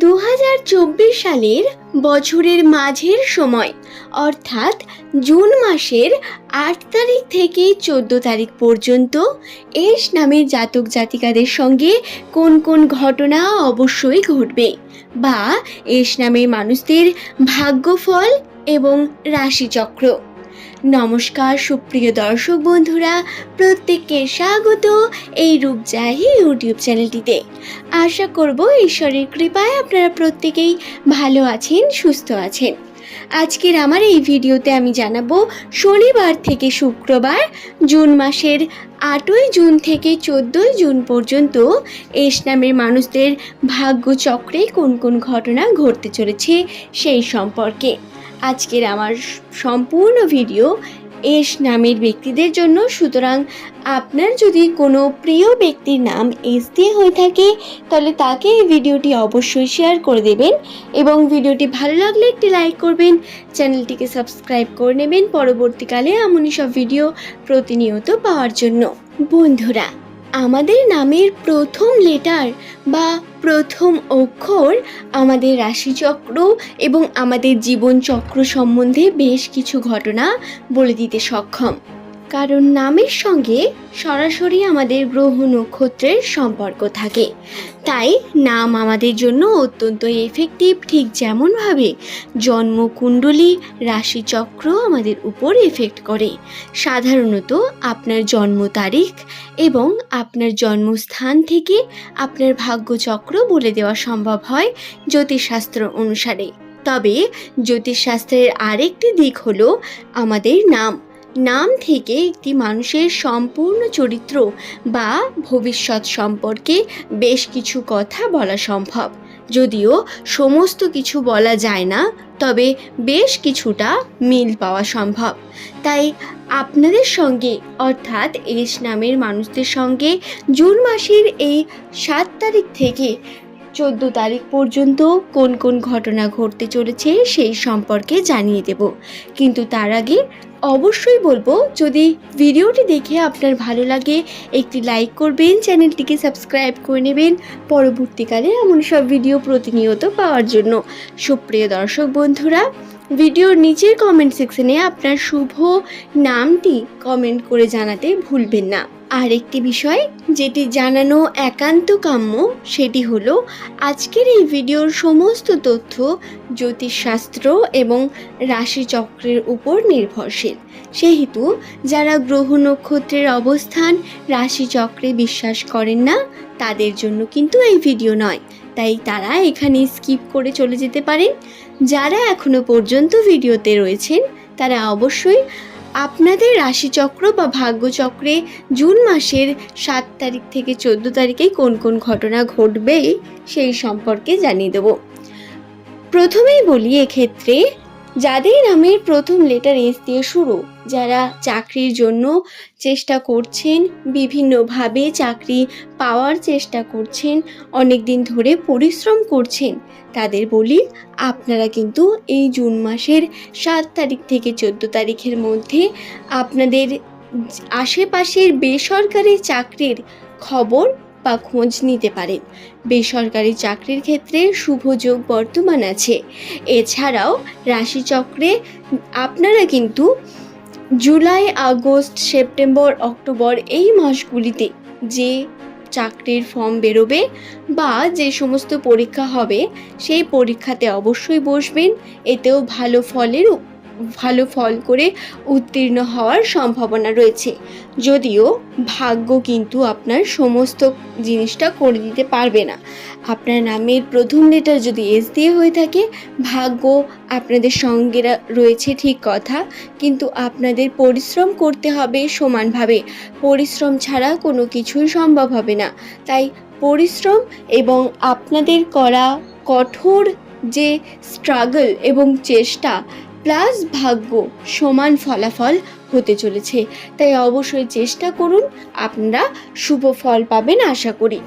দু হাজার চব্বিশ সালের বছরের মাঝের সময়, অর্থাৎ জুন মাসের আট তারিখ থেকে চোদ্দ তারিখ পর্যন্ত এস নামের জাতক জাতিকাদের সঙ্গে কোন কোন ঘটনা অবশ্যই ঘটবে বা এস নামের মানুষদের ভাগ্যফল এবং রাশিচক্র। নমস্কার, সুপ্রিয় দর্শক বন্ধুরা, প্রত্যেককে স্বাগত এই রূপজাহি ইউটিউব চ্যানেলটিতে। আশা করব ঈশ্বরের কৃপায় আপনারা প্রত্যেকেই ভালো আছেন, সুস্থ আছেন। আজকের আমার এই ভিডিওতে আমি জানাব, শনিবার থেকে শুক্রবার, জুন মাসের আটই জুন থেকে চোদ্দোই জুন পর্যন্ত এস নামের মানুষদের ভাগ্যচক্রে কোন কোন ঘটনা ঘটতে চলেছে সেই সম্পর্কে। আজকের আমার সম্পূর্ণ ভিডিও এস নামের ব্যক্তিদের জন্য। সুতরাং আপনার যদি কোনো প্রিয় ব্যক্তির নাম এস দিয়ে হয়ে থাকে, তাহলে তাকে এই ভিডিওটি অবশ্যই শেয়ার করে দেবেন এবং ভিডিওটি ভালো লাগলে একটি লাইক করবেন, চ্যানেলটিকে সাবস্ক্রাইব করে নেবেন। পরবর্তীকালে এমনই সব ভিডিও প্রতিনিয়ত পাওয়ার জন্য। বন্ধুরা আমাদের নামের প্রথম লেটার বা প্রথম অক্ষর আমাদের রাশিচক্র এবং আমাদের জীবনচক্র সম্বন্ধে বেশ কিছু ঘটনা বলে দিতে সক্ষম। কারণ নামের সঙ্গে সরাসরি আমাদের গ্রহ নক্ষত্রের সম্পর্ক থাকে। তাই নাম আমাদের জন্য অত্যন্ত এফেক্টিভ ঠিক যেমনভাবে জন্মকুণ্ডলী, রাশিচক্র আমাদের উপর এফেক্ট করে। সাধারণত আপনার জন্ম তারিখ এবং আপনার জন্মস্থান থেকে আপনার ভাগ্যচক্র বলে দেওয়া সম্ভব হয় জ্যোতিষশাস্ত্র অনুসারে। তবে জ্যোতিষশাস্ত্রের আরেকটি দিক হলো আমাদের নাম। নাম থেকে একটি মানুষের সম্পূর্ণ চরিত্র বা ভবিষ্যৎ সম্পর্কে বেশ কিছু কথা বলা সম্ভব। যদিও সমস্ত কিছু বলা যায় না, তবে বেশ কিছুটা মিল পাওয়া সম্ভব। তাই আপনাদের সঙ্গে, অর্থাৎ এস নামের মানুষদের সঙ্গে, জুন মাসের এই সাত তারিখ থেকে চোদ্দ তারিখ পর্যন্ত কোন কোন ঘটনা ঘটতে চলেছে সেই সম্পর্কে জানিয়ে দেব। কিন্তু তার আগে অবশ্যই বলব, যদি ভিডিওটি দেখে আপনার ভালো লাগে, একটি লাইক করবেন, চ্যানেলটিকে সাবস্ক্রাইব করে নেবেন পরবর্তীকালে এমন সব ভিডিও প্রতিনিয়ত পাওয়ার জন্য। সুপ্রিয় দর্শক বন্ধুরা, ভিডিওর নিচের কমেন্ট সেকশনে আপনার শুভ নামটি কমেন্ট করে জানাতে ভুলবেন না। আর একটি বিষয় যেটি জানানো একান্ত কাম্য, সেটি হলো আজকের এই ভিডিওর সমস্ত তথ্য জ্যোতিষশাস্ত্র এবং রাশিচক্রের উপর নির্ভরশীল। সেহেতু যারা গ্রহ নক্ষত্রের অবস্থান রাশিচক্রে বিশ্বাস করেন না, তাদের জন্য কিন্তু এই ভিডিও নয়। তাই তারা এখানে স্কিপ করে চলে যেতে পারেন যারা এখনও পর্যন্ত ভিডিওতে রয়েছেন, তারা অবশ্যই আপনাদের রাশিচক্র বা ভাগ্যচক্রে জুন মাসের সাত তারিখ থেকে চোদ্দ তারিখে কোন কোন ঘটনা ঘটবে সেই সম্পর্কে জানিয়ে দেব। প্রথমেই বলি এক্ষেত্রে যাদের নামের প্রথম লেটার এস দিয়ে শুরু, যারা চাকরির জন্য চেষ্টা করছেন, বিভিন্নভাবে চাকরি পাওয়ার চেষ্টা করছেন অনেক দিন ধরে পরিশ্রম করছেন, তাদের বলি, আপনারা কিন্তু এই জুন মাসের সাত তারিখ থেকে চোদ্দ তারিখের মধ্যে আপনাদের আশেপাশের বেসরকারি চাকরির খবর বা খোঁজ নিতে পারেন। বেসরকারি চাকরির ক্ষেত্রে শুভ যোগ বর্তমান আছে। এছাড়াও রাশিচক্রে আপনারা কিন্তু জুলাই, আগস্ট, সেপ্টেম্বর, অক্টোবর এই মাসগুলিতে যে চাকরির ফর্ম বেরোবে বা যে সমস্ত পরীক্ষা হবে, সেই পরীক্ষাতে অবশ্যই বসবেন। এতেও ভালো ফলের ভালো ফল করে উত্তীর্ণ হওয়ার সম্ভাবনা রয়েছে। যদিও ভাগ্য কিন্তু আপনার সমস্ত জিনিসটা করে দিতে পারবে না। আপনার নামের প্রথম লেটার যদি এস দিয়ে হয়ে থাকে, ভাগ্য আপনাদের সঙ্গে রয়েছে ঠিক কথা। কিন্তু আপনাদের পরিশ্রম করতে হবে সমানভাবে। পরিশ্রম ছাড়া কোনো কিছুই সম্ভব হবে না। তাই পরিশ্রম এবং আপনাদের করা কঠোর যে স্ট্রাগল এবং চেষ্টা প্লাস ভাগ্য সমান ফলাফল হতে চলেছে। তাই অবশ্যই চেষ্টা করুন, আপনারা শুভ ফল পাবেন আশা করি।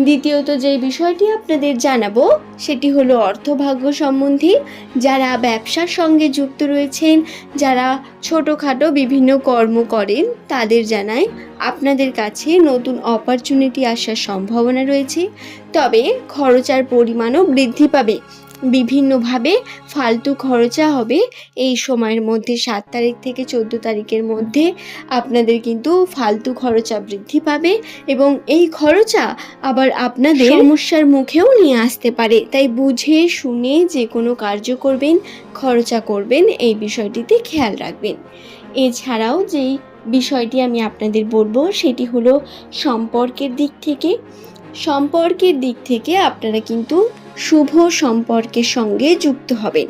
দ্বিতীয়ত যে বিষয়টি আপনাদের জানাব, সেটি হলো অর্থভাগ্য সম্বন্ধে। যারা ব্যবসার সঙ্গে যুক্ত রয়েছেন, যারা ছোটোখাটো বিভিন্ন কর্ম করেন, তাদের জানায় আপনাদের কাছে নতুন অপরচুনিটি আসার সম্ভাবনা রয়েছে। তবে খরচার পরিমাণও বৃদ্ধি পাবে। বিভিন্নভাবে ফালতু খরচা হবে এই সময়ের মধ্যে। সাত তারিখ থেকে চোদ্দ তারিখের মধ্যে আপনাদের কিন্তু ফালতু খরচা বৃদ্ধি পাবে এবং এই খরচা আবার আপনাদের সমস্যার মুখেও নিয়ে আসতে পারে। তাই বুঝে, শুনে যে কোনো কার্য করবেন, খরচা করবেন, এই বিষয়টিতে খেয়াল রাখবেন। এছাড়াও যেই বিষয়টি আমি আপনাদের বলব, সেটি হলো সম্পর্কের দিক থেকে। সম্পর্কের দিক থেকে আপনারা কিন্তু শুভ সম্পর্কের সঙ্গে যুক্ত হবেন।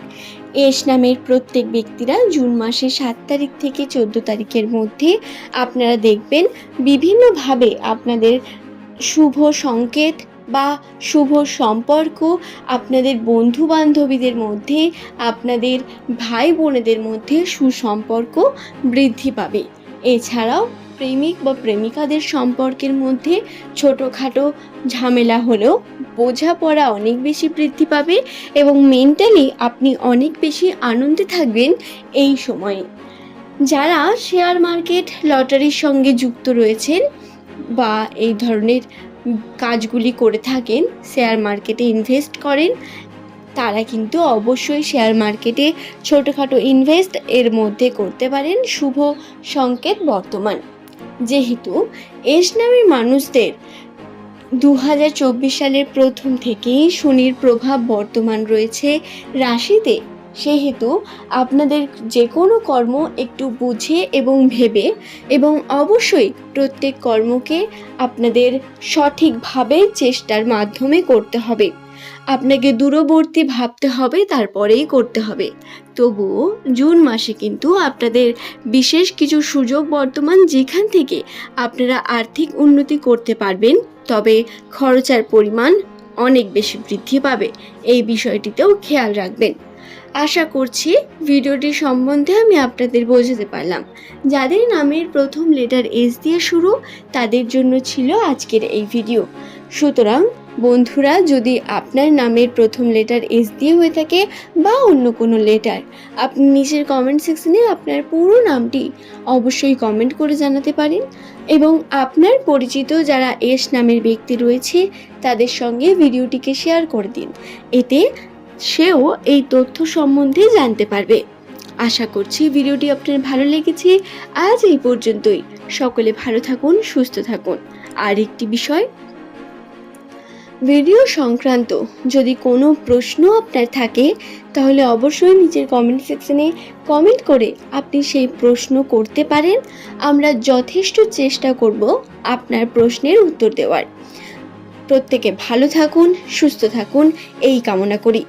এস নামের প্রত্যেক ব্যক্তিরা জুন মাসের সাত তারিখ থেকে চোদ্দ তারিখের মধ্যে আপনারা দেখবেন বিভিন্নভাবে আপনাদের শুভ সংকেত বা শুভ সম্পর্ক আপনাদের বন্ধু বান্ধবীদের মধ্যে, আপনাদের ভাই বোনেদের মধ্যে সুসম্পর্ক বৃদ্ধি পাবে। এছাড়াও প্রেমিক বা প্রেমিকাদের সম্পর্কের মধ্যে ছোটোখাটো ঝামেলা হলেও বোঝাপড়া অনেক বেশি বৃদ্ধি পাবে এবং মেন্টালি আপনি অনেক বেশি আনন্দে থাকবেন এই সময়ে। যারা শেয়ার মার্কেট লটারির সঙ্গে যুক্ত রয়েছেন বা এই ধরনের কাজগুলি করে থাকেন শেয়ার মার্কেটে ইনভেস্ট করেন, তারা কিন্তু অবশ্যই শেয়ার মার্কেটে ছোটোখাটো ইনভেস্ট এর মধ্যে করতে পারেন। শুভ সংকেত বর্তমান। যেহেতু এস নামের মানুষদের দু হাজার চব্বিশ সালের প্রথম থেকেই শনির প্রভাব বর্তমান রয়েছে রাশিতে। সেহেতু আপনাদের যে কোনো কর্ম একটু বুঝে এবং ভেবে এবং অবশ্যই প্রত্যেক কর্মকে আপনাদের সঠিকভাবে চেষ্টার মাধ্যমে করতে হবে। আপনাকে দূরবর্তী ভাবতে হবে, তারপরেই করতে হবে। তবুও জুন মাসে কিন্তু আপনাদের বিশেষ কিছু সুযোগ বর্তমান যেখান থেকে আপনারা আর্থিক উন্নতি করতে পারবেন, তবে খরচার পরিমাণ অনেক বেশি বৃদ্ধি পাবে, এই বিষয়টিতেও খেয়াল রাখবেন। আশা করছি ভিডিওটি সম্বন্ধে আমি আপনাদের বোঝাতে পারলাম। যাদের নামের প্রথম লেটার এস দিয়ে শুরু, তাদের জন্য ছিল আজকের এই ভিডিও। সুতরাং বন্ধুরা, যদি আপনার নামের প্রথম লেটার এস দিয়ে হয়ে থাকে বা অন্য কোনো লেটার আপনি নিচের কমেন্ট সেকশনে আপনার পুরো নামটি অবশ্যই কমেন্ট করে জানাতে পারেন এবং আপনার পরিচিত যারা এস নামের ব্যক্তি রয়েছে, তাদের সঙ্গে ভিডিওটিকে শেয়ার করে দিন। এতে সেও এই তথ্য সম্বন্ধে জানতে পারবে। আশা করছি ভিডিওটি আপনার ভালো লেগেছে। আজ এই পর্যন্তই। সকলে ভালো থাকুন, সুস্থ থাকুন। আর একটি বিষয় ভিডিও সংক্রান্ত যদি কোনো প্রশ্ন আপনার থাকে, তাহলে অবশ্যই নিচের কমেন্ট সেকশনে কমেন্ট করে আপনি সেই প্রশ্ন করতে পারেন। আমরা যথেষ্ট চেষ্টা করব আপনার প্রশ্নের উত্তর দেওয়ার। প্রত্যেকে ভালো থাকুন, সুস্থ থাকুন, এই কামনা করি।